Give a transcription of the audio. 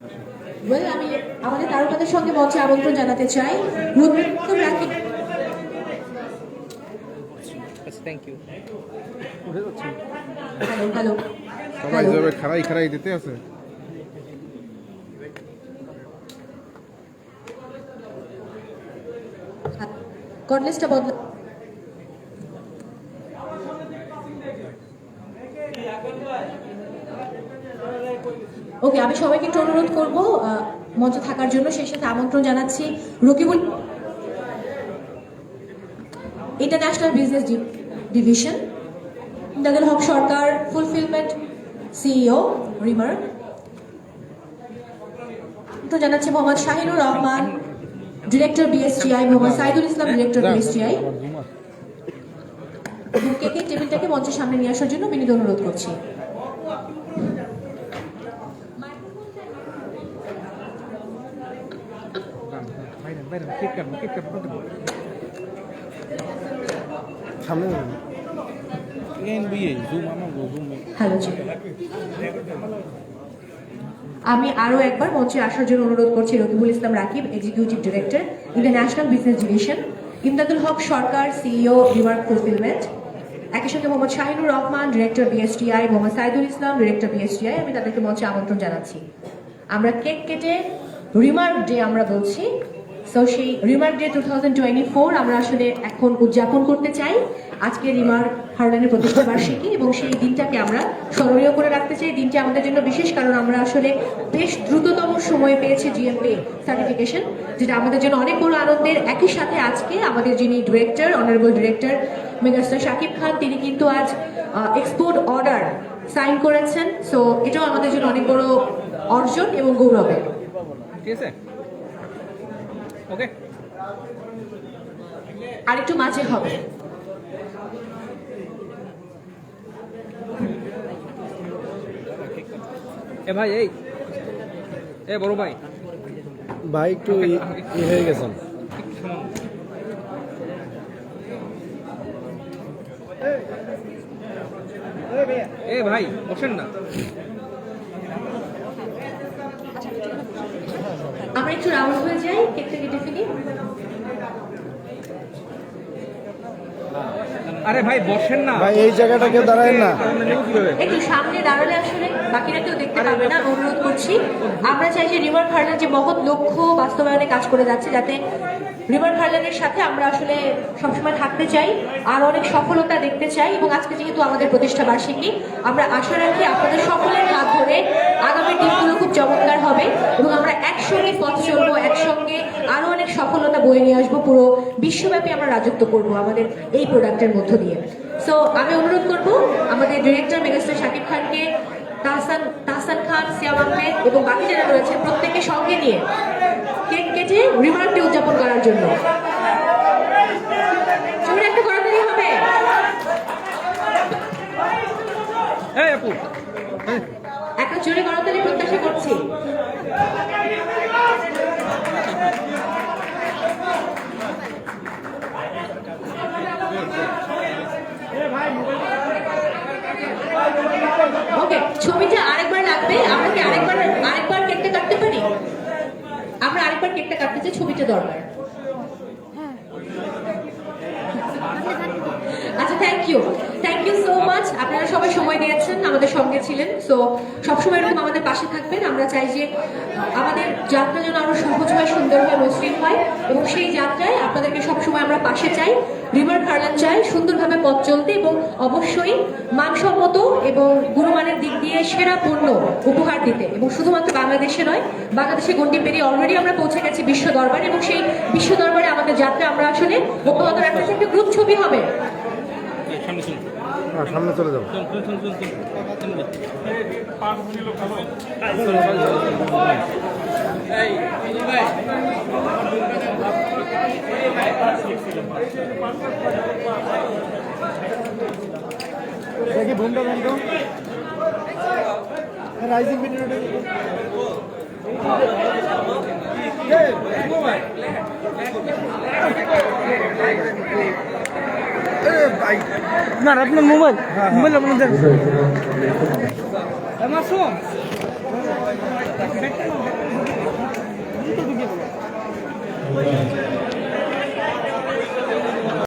Well আমি আমাদের তারকাদের সঙ্গে মঞ্চে আমন্ত্রণ জানাতে চাই। রাখি থ্যাংক ইউ হ্যালো সবাই খারাই খারাই দিতে আছে। কর্নেসটা বদলা ওকে আমি সবাইকে একটু অনুরোধ করব মঞ্চে থাকার জন্য সেই সাথে আমন্ত্রণ জানাচ্ছি Rakibul international business division Dadul Haque Sarkar fulfilment CEO Remark তো জানাচ্ছি Mohammad Shahinur Rahman director BSTI Mohammad Saidul Islam director BSTI কেকের টেবিলটাকে মঞ্চের সামনে নিয়ে আসার জন্য বিনীত অনুরোধ করছি। আমি আরও একবার মঞ্চে আসার জন্য অনুরোধ করছি Rakibul Islam Rakib executive director international business division Imdadul Haque Sarkar CEO Remark fulfilment একই সঙ্গে Mohammad Shahinur Rahman director BSTI Mohammad Saidul Islam director BSTI আমি তাদেরকে মঞ্চে আমন্ত্রণ জানাচ্ছি। আমরা কেক কেটে রিমার্ক ডে আমরা বলছি সো সেই Remark day two thousand twenty four আমরা আসলে এখন উদযাপন করতে চাই। আজকে রিমার্ক হারলানের প্রতিষ্ঠা বার্ষিকী এবং সেই দিনটাকে আমরা স্মরণীয় করে রাখতে চাই। দিনটি আমাদের জন্য বিশেষ কারণ আমরা আসলে বেশ দ্রুততম সময়ে পেয়েছি জিএমপি সার্টিফিকেশন যেটা আমাদের জন্য অনেক বড় আনন্দের। একই সাথে আজকে আমাদের যিনি director honourable director megastar Shakib Khan তিনি কিন্তু আজ এক্সপোর্ট অর্ডার সাইন করেছেন। সো এটাও আমাদের জন্য অনেক বড় অর্জন এবং গৌরবের। ঠিক আছে? ওকে আরেকটু মাঝে হবে। এ ভাই এই। এ বড় ভাই। ভাই একটু ই- ই হয়ে গেছেন এ ভাই বসেন না। আমরা একটু রাউন্ড হয়ে যাই কেকটা কেটে ফেলি। আরে ভাই বসেন না। ভাই এই জায়গাটাকে দাঁড়ায় না। কীভাবে একটু সামনে দাঁড়ালে আসলে বাকিরা কেউ দেখতে পাবে না অনুরোধ করছি। আমরা চাই যে রিভার ফার্নার যে মহৎ লক্ষ্য বাস্তবায়নে কাজ করে যাচ্ছে যাতে রিভার খার্লানের সাথে আমরা আসলে সবসময় থাকতে চাই, আর অনেক সফলতা দেখতে চাই এবং আজকে যেহেতু আমাদের প্রতিষ্ঠা বার্ষিকী, আমরা আশা রাখি আপনাদের সকলের হাত ধরে আগামী দিনগুলো খুব চমৎকার হবে এবং আমরা একসঙ্গে পথ চলবো, একসঙ্গে আরও অনেক সফলতা বয়ে নিয়ে আসব, পুরো বিশ্বব্যাপী আমরা রাজত্ব করব আমাদের এই প্রোডাক্টের মধ্য দিয়ে। সো আমি অনুরোধ করব আমাদের ডিরেক্টর মেগাস্টার শাকিব খানকে, তাহসান তাহসান খান, সিয়াম আহমেদ এবং বাকি যারা রয়েছে প্রত্যেককে সঙ্গে নিয়ে কেটে রিমার্কটি উদযাপন করার জন্য জোরে একটা করাতেই হবে এই আপু একটা জোরে করাতালি প্রত্যাশা করছি ওকে ছবিটা আরেকবার লাগবে আমরা কি আরেকবার আরেকবার কেকটা কাটতে পারি আমরা আরেকবার কেকটা কাটতে চাই ছবিটা দরকার। আচ্ছা thank you thank you so much আপনারা সবাই সময় দিয়েছেন, আমাদের সঙ্গে ছিলেন। সো সবসময় এরকম আমাদের পাশে থাকবেন। আমরা চাই যে আমাদের যাত্রা যেন আরও সহজ হয়, সুন্দর হয়, মসৃণ হয়। এবং সেই যাত্রায় আপনাদেরকে সবসময় আমরা পাশে চাই। রিভার চাই, সুন্দরভাবে পথ চলতে এবং অবশ্যই মাংসম্মত এবং গুণমানের দিক দিয়ে সেরা পণ্য উপহার দিতে। এবং শুধুমাত্র বাংলাদেশে নয় বাংলাদেশে গন্ডি পেরিয়ে অলরেডি আমরা পৌঁছে গেছি বিশ্ব দরবারে এবং সেই বিশ্ব দরবারে আমাদের যাত্রা আমরা আসলে অব্যাহত রাখতে। একটা গ্রুপ ছবি হবে। সামনে হ্যাঁ, চলে যাব চল চল চল চল চল এই এই ভাই আপনার আপনার মোবাইল। মোবাইল আপনাদের